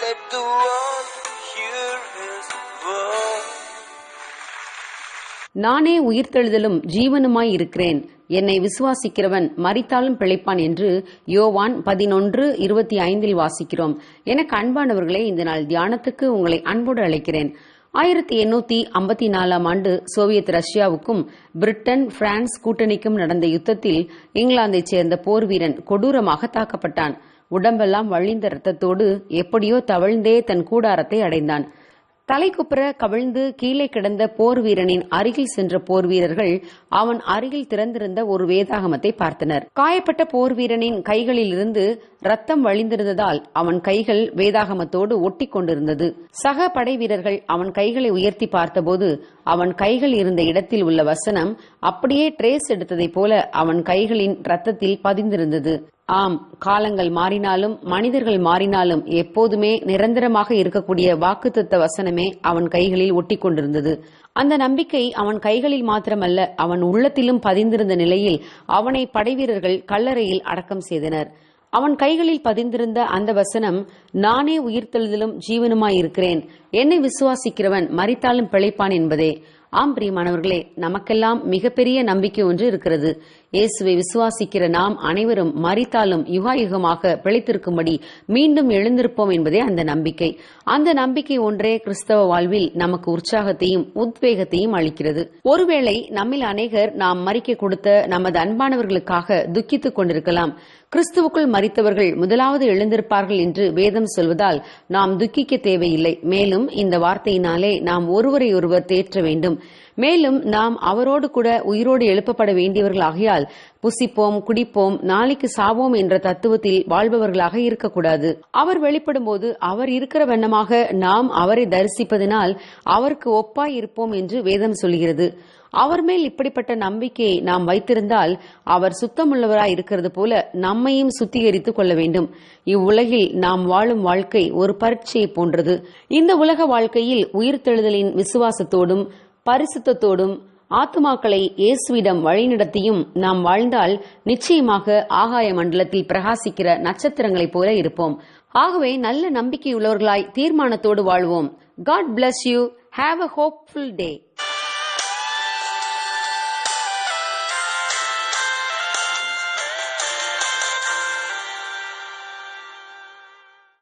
Let the world hear his word. நானே உயிர்த்தெழுதலும் ஜீவனுமாய் இருக்கிறேன். என்னை விசுவாசிக்கிறவன் மறித்தாலும் பிழைப்பான் என்று யோவான் பதினொன்று இருபத்தி ஐந்தில் வாசிக்கிறோம். எனக்கு அன்பானவர்களே இந்த நாள் தியானத்துக்கு உங்களை அன்போடு அழைக்கிறேன். ஆயிரத்தி எண்ணூத்தி ஐம்பத்தி நாலாம் ஆண்டு சோவியத் ரஷ்யாவுக்கும் பிரிட்டன் பிரான்ஸ் கூட்டணிக்கும் நடந்த யுத்தத்தில் இங்கிலாந்தைச் சேர்ந்த போர் வீரன் கொடூரமாக தாக்கப்பட்டான். உடம்பெல்லாம் வழிந்த ரத்தத்தோடு எப்படியோ தவழ்ந்தே தன் கூடாரத்தை அடைந்தான். தலைக்குப்புற கவிழ்ந்து கீழே கிடந்த போர் வீரனின் அருகில் சென்ற போர் வீரர்கள் அவன் அருகில் திறந்திருந்த ஒரு வேதாகமத்தை பார்த்தனர். காயப்பட்ட போர் வீரனின் கைகளில் இருந்து ரத்தம் வழிந்திருந்ததால் அவன் கைகள் வேதாகமத்தோடு ஒட்டி கொண்டிருந்தது. சக படை வீரர்கள் அவன் கைகளை உயர்த்தி பார்த்தபோது அவன் கைகள் இருந்த இடத்தில் உள்ள வசனம் அப்படியே ட்ரேஸ் எடுத்ததைப் போல அவன் கைகளின் ரத்தத்தில் பதிந்திருந்தது. ஆம் காலங்கள் மாறினாலும் மனிதர்கள் மாறினாலும் எப்போதுமே நிரந்தரமாக இருக்கக்கூடிய வாக்குத்தத்த வசனமே அவன் கைகளில் ஒட்டி கொண்டிருந்தது அந்த நம்பிக்கை அவன் கைகளில் மாத்திரமல்ல அவன் உள்ளத்திலும் பதிந்திருந்த நிலையில் அவனை படைவீரர்கள் கல்லறையில் அடக்கம் செய்தனர். அவன் கைகளில் பதிந்திருந்த அந்த வசனம் நானே உயிர்த்தெழுதலும் ஜீவனுமாய் இருக்கிறேன். என்னை விசுவாசிக்கிறவன் மறித்தாலும் பிழைப்பான் என்பதே. ஆம் பிரியமானவர்களே நமக்கெல்லாம் மிகப்பெரிய நம்பிக்கை ஒன்று இருக்கிறது. இயேசுவை விசுவாசிக்கிற நாம் அனைவரும் மறித்தாலும் யுகாயுகமாக பிழைத்திருக்கும்படி மீண்டும் எழுந்திருப்போம் என்பதே அந்த நம்பிக்கை. அந்த நம்பிக்கை ஒன்றே கிறிஸ்தவ வாழ்வில் நமக்கு உற்சாகத்தையும் உத்வேகத்தையும் அளிக்கிறது. ஒருவேளை நம்மில் அநேகர் நாம் மறிக்க கொடுத்த நமது அன்பானவர்களுக்காக துக்கித்துக் கொண்டிருக்கலாம். கிறிஸ்துவுக்குள் மறித்தவர்கள் முதலாவது எழுந்திருப்பார்கள் என்று வேதம் வேதம் சொல்வதால் நாம் துக்கிக்க தேவையில்லை. மேலும் இந்த வார்த்தையினாலே நாம் ஒருவரை ஒருவர் தேற்ற வேண்டும். மேலும் நாம் அவரோடு கூட உயிரோடு எழுப்பப்பட வேண்டியவர்கள் ஆகையால் புசிப்போம் குடிப்போம் நாளைக்கு சாவோம் என்ற தத்துவத்தில் வாழ்பவர்களாக இருக்கக்கூடாது. அவர் வெளிப்படும் போது அவர் இருக்கிற வண்ணமாக நாம் அவரை தரிசிப்பதனால் அவருக்கு ஒப்பாய் இருப்போம் என்று வேதம் சொல்கிறது. அவர் மேல் இப்படிப்பட்ட நம்பிக்கையை நாம் வைத்திருந்தால் அவர் சுத்தமுள்ளவராய் இருக்கிறது போல நம்மையும் சுத்திகரித்துக் கொள்ள வேண்டும். இவ்வுலகில் நாம் வாழும் வாழ்க்கை ஒரு பரீட்சையை போன்றது. இந்த உலக வாழ்க்கையில் உயிர்த்தெழுதலின் விசுவாசத்தோடும் பரிசுத்தத்தோடும் ஆத்துமாக்களை இயேசுவிடம் வழிநடத்தியும் நாம் வாழ்ந்தால் நிச்சயமாக ஆகாய மண்டலத்தில் பிரகாசிக்கிற நட்சத்திரங்களைப் போல இருப்போம். ஆகவே நல்ல நம்பிக்கையுள்ளவர்களாய் தீர்மானத்தோடு வாழ்வோம். God bless you have a hopeful day